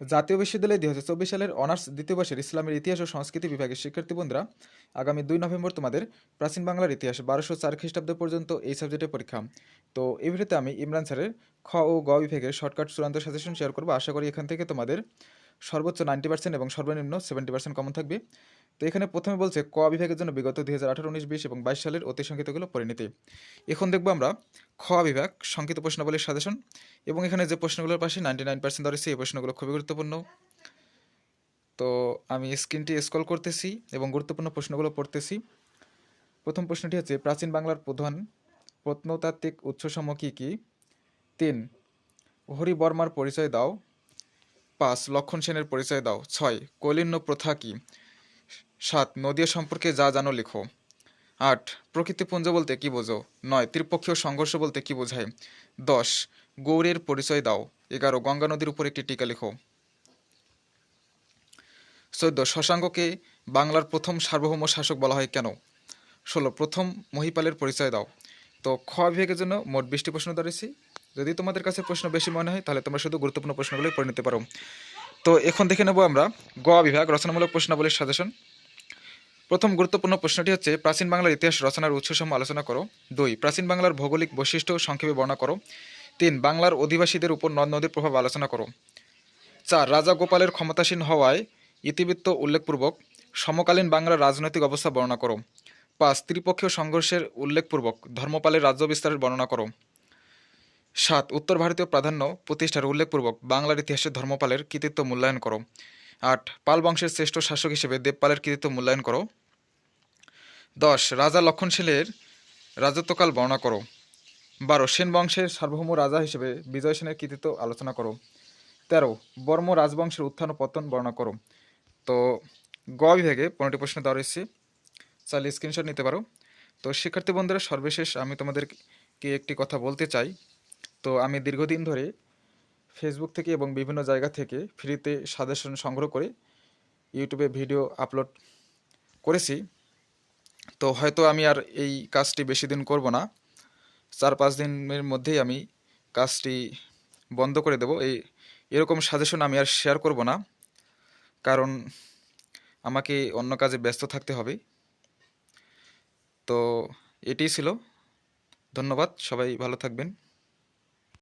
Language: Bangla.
জাতীয় বিশ্ববিদ্যালয়ে দুই হাজার চব্বিশ সালের অনার্স দ্বিতীয় বর্ষের ইসলামের ইতিহাস ও সংস্কৃতি বিভাগের শিক্ষার্থী বন্ধুরা, আগামী দুই নভেম্বর তোমাদের প্রাচীন বাংলার ইতিহাস বারোশো চার খ্রিস্টাব্দ পর্যন্ত এই সাবজেক্টে পরীক্ষা। তো এই ভিডিওতে আমি ইমরান স্যারের খ ও গ বিভাগের শর্টকাট চূড়ান্ত সাজেশন শেয়ার করব। আশা করি এখান থেকে তোমাদের সর্বোচ্চ নাইনটি পার্সেন্ট এবং সর্বনিম্ন সেভেন্টি পার্সেন্ট কমন থাকবে। তো এখানে প্রথমে বলছে ক বিভাগের জন্য বিগত দুই হাজার আঠারো উনিশ বিশ এবং বাইশ সালের অতি সংক্ষিপ্তগুলো পরিণতি এখন দেখব আমরা খ বিভাগ, সংক্ষিপ্ত প্রশ্নাবলীর সাজেশন এবং এখানে যে প্রশ্নগুলোর পাশে নাইনটি নাইন পার্সেন্ট ধরেছে, এই প্রশ্নগুলো খুবই গুরুত্বপূর্ণ। তো আমি স্ক্রিনটি স্ক্রল করতেছি এবং গুরুত্বপূর্ণ প্রশ্নগুলো পড়তেছি। প্রথম প্রশ্নটি হচ্ছে, প্রাচীন বাংলার প্রধান প্রত্নতাত্ত্বিক উৎসসমূহ কী কী? তিন হরি বর্মার পরিচয় দাও। পাঁচ, লক্ষণ সেনের পরিচয় দাও। ছয়, কৈলিন্য প্রথা কি? সাত, নদীয়া সম্পর্কে যা জানো লেখো। আট, প্রকৃতিপুঞ্জ বলতে কি বোঝো? নয়, ত্রিপক্ষীয় সংঘর্ষ বলতে কি বোঝায়? দশ, গৌড়ের পরিচয় দাও। এগারো, গঙ্গা নদীর উপর একটি টিকা লেখো। চোদ্দ, শশাঙ্ককে বাংলার প্রথম সার্বভৌম শাসক বলা হয় কেন? ষোলো, প্রথম মহিপালের পরিচয় দাও। তো খ বিভাগের জন্য মোট বিশটি প্রশ্ন ধরেছি। যদি তোমাদের কাছে প্রশ্ন বেশি মনে হয়, তাহলে তোমরা শুধু গুরুত্বপূর্ণ প্রশ্নগুলোই পড়ে নিতে পারো। তো এখন দেখে নেব আমরা গ বিভাগ রচনামূলক প্রশ্নাবলীর সাজেশন। প্রথম গুরুত্বপূর্ণ প্রশ্নটি হচ্ছে, প্রাচীন বাংলার ইতিহাস রচনার উৎসসমূহ আলোচনা করো। দুই, প্রাচীন বাংলার ভৌগোলিক বৈশিষ্ট্য সংক্ষেপে বর্ণনা করো। তিন, বাংলার অধিবাসীদের উপর নদ নদীর প্রভাব আলোচনা করো। চার, রাজা গোপালের ক্ষমতাসীন হওয়ায় ইতিবৃত্ত উল্লেখপূর্বক সমকালীন বাংলার রাজনৈতিক অবস্থা বর্ণনা করো। পাঁচ, ত্রিপক্ষীয় সংঘর্ষের উল্লেখপূর্বক ধর্মপালের রাজ্য বিস্তারের বর্ণনা করো। সাত, উত্তর ভারতীয় প্রাধান্য প্রতিষ্ঠার উল্লেখপূর্বক বাংলার ইতিহাসে ধর্মপালের কৃতিত্ব মূল্যায়ন করো। আট, পাল বংশের শ্রেষ্ঠ শাসক হিসেবে দেবপালের কৃতিত্ব মূল্যায়ন করো। দশ, রাজা লক্ষণশীলের রাজত্বকাল বর্ণনা করো। বারো, সেন বংশের সার্বভৌম রাজা হিসেবে বিজয় সেনের কৃতিত্ব আলোচনা করো। তেরো, বর্ম রাজবংশের উত্থান ও পতন বর্ণনা করো। তো গ বিভাগে পনেরোটি প্রশ্ন দেওয়া রয়েছে। চাইলে স্ক্রিনশট নিতে পারো। তো শিক্ষার্থী বন্ধুরা, সর্বশেষ আমি তোমাদেরকে একটি কথা বলতে চাই। তো আমি দীর্ঘদিন ধরে ফেসবুক থেকে এবং বিভিন্ন জায়গা থেকে ফ্রিতে সাজেশন সংগ্রহ করে ইউটিউবে ভিডিও আপলোড করেছি। তো হয়তো আমি আর এই কাজটি বেশি দিন করব না। চার পাঁচ দিনের মধ্যেই আমি কাজটি বন্ধ করে দেব। এই, এরকম সাজেশন আমি আর শেয়ার করব না। কারণ আমাকে অন্য কাজে ব্যস্ত থাকতে হবে। তো এটিই ছিল। ধন্যবাদ। সবাই ভালো থাকবেন।